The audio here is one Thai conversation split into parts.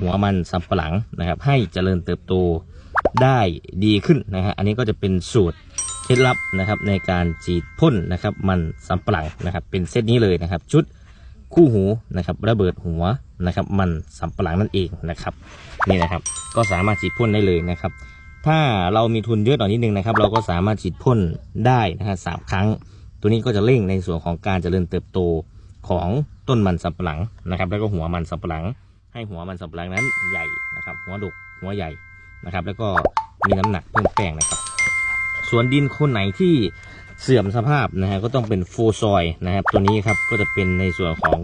หัวมันสำปะหลังนะครับ ให้เจริญเติบโตได้ดีขึ้นนะฮะอันนี้ก็จะเป็นสูตรเคล็ดลับนะครับในการฉีดพ่นนะครับ มันสำปะหลังนะครับ เป็นเซตนี้เลยนะครับ ชุดคู่หูนะครับระเบิดหัวนะครับ มันสำปะหลังนั่นเองนะครับ นี่นะครับก็สามารถฉีดพ่นได้เลยนะครับ ถ้าเรามีทุนเยอะหน่อยนิดนึงนะครับ เราก็สามารถฉีดพ่นได้นะฮะสามครั้ง ตัวนี้ก็จะเร่งในส่วนของการเจริญเติบโตของต้นมันสำปะหลังนะครับ แล้วก็หัวมันสำปะหลัง ให้หัวมันสำปะหลังนั้นใหญ่นะครับ หัวดกหัวใหญ่นะครับ แล้วก็มีน้ำหนักเพิ่มแป้งนะครับ ส่วนดินคนไหนที่เสื่อมสภาพนะฮะก็ต้องเป็นโฟซอยนะครับ ตัวนี้ครับก็จะเป็นในส่วนของ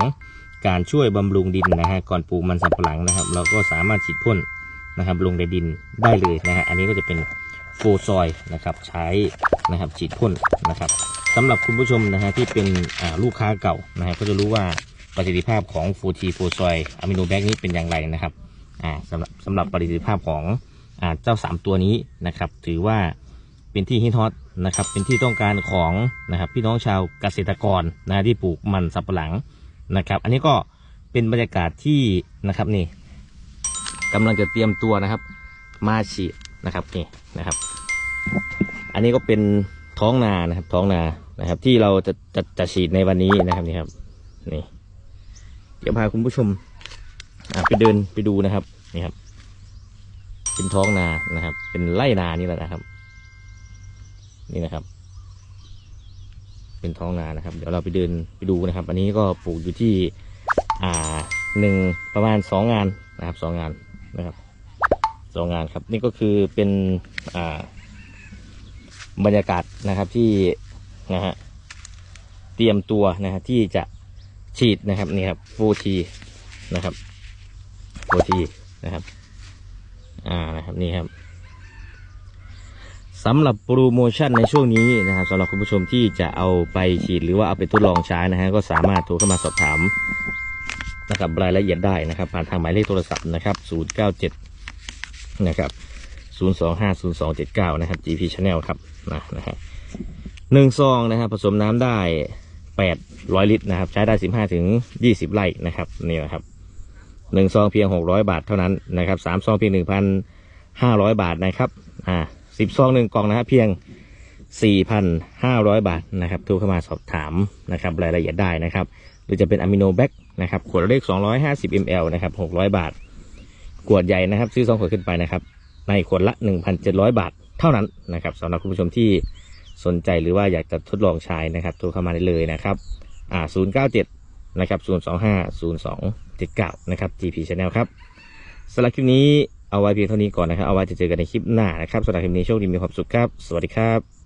การช่วยบำรุงดินนะฮะก่อนปลูกมันสำปะหลังนะครับ เราก็สามารถฉีดพ่นนะครับ ลงในดินได้เลยนะฮะอันนี้ก็จะเป็นโฟซอยนะครับใช้นะครับฉีดพ่นนะครับสำหรับคุณผู้ชมนะฮะที่เป็นอ่าลูกค้าเก่านะฮะก็จะรู้ว่า ประสิทธิภาพของฟูทีโฟซอยอะมิโนแบกนี้เป็นอย่างไรนะครับอ่าสำหรับสำหรับประสิทธิภาพของอ่าเจ้าสามตัวนี้นะครับ ถือว่าเป็นที่ฮิตฮอตนะครับ เป็นที่ต้องการของนะครับพี่น้องชาวเกษตรกรนะที่ปลูกมันสับปะหลังนะครับ อันนี้ก็เป็นบรรยากาศที่นะครับนี่กำลังจะเตรียมตัวนะครับ มาฉีดนะครับนี่นะครับ อันนี้ก็เป็นท้องนานะครับท้องนานะครับ ที่เราจะจะจะฉีดในวันนี้นะครับนี่ครับนี่ เดี๋ยวพาคุณผู้ชมไปเดินไปดูนะครับนี่ครับ เป็นท้องนานะครับ เป็นไร่นานี่แหละนะครับ นี่นะครับ เป็นท้องนานะครับ เดี๋ยวเราไปเดินไปดูนะครับ อันนี้ก็ปลูกอยู่ที่ อ่าหนึ่งประมาณสองงานนะครับสองงานนะครับสองงานครับ นี่ก็คือเป็นอ่าบรรยากาศนะครับที่นะฮะเตรียมตัวนะฮะที่จะ ฉีดนะครับนี่ครับโฟทีนะครับโฟทีนะครับ อ่านะครับนี่ครับสำหรับโปรโมชั่นในช่วงนี้นะครับสำหรับคุณผู้ชมที่จะเอาไปฉีดหรือว่าเอาไปทดลองใช้นะฮะก็สามารถโทรเข้ามาสอบถามนะครับรายละเอียดได้นะครับ ผ่านทางหมายเลขโทรศัพท์นะครับ 097 นะครับ 0250279 นะครับ GP Channel ครับนะนะฮะหนึ่งซองนะครับผสมน้ำได้ 800 ลิตรนะครับ ใช้ได้ 15 ถึง 20 ไร่นะครับนี่นะครับหนึ่งซองเพียง 600 บาทเท่านั้นนะครับสามซองเพียง 1,500 บาทนะครับอ่าสิบซองหนึ่งกล่องนะครับเพียง 4,500 บาทนะครับโทรเข้ามาสอบถามนะครับรายละเอียดได้นะครับหรือจะเป็นอะมิโนแบคนะครับขวดเลข250 ml นะครับ 600 บาท ขวดใหญ่นะครับ ซื้อสองขวดขึ้นไปนะครับ ในขวดละ 1,700 บาทเท่านั้นนะครับสำหรับคุณผู้ชมที่ สนใจหรือว่าอยากจะทดลองใช้นะครับโทรเข้ามาได้เลยนะครับอ่า097นะครับ025 0279นะครับ GP Channel ครับสำหรับคลิปนี้เอาไว้เพียงเท่านี้ก่อนนะครับ เอาไว้จะเจอกันในคลิปหน้านะครับสำหรับคลิปนี้โชคดีมีความสุขครับ สวัสดีครับ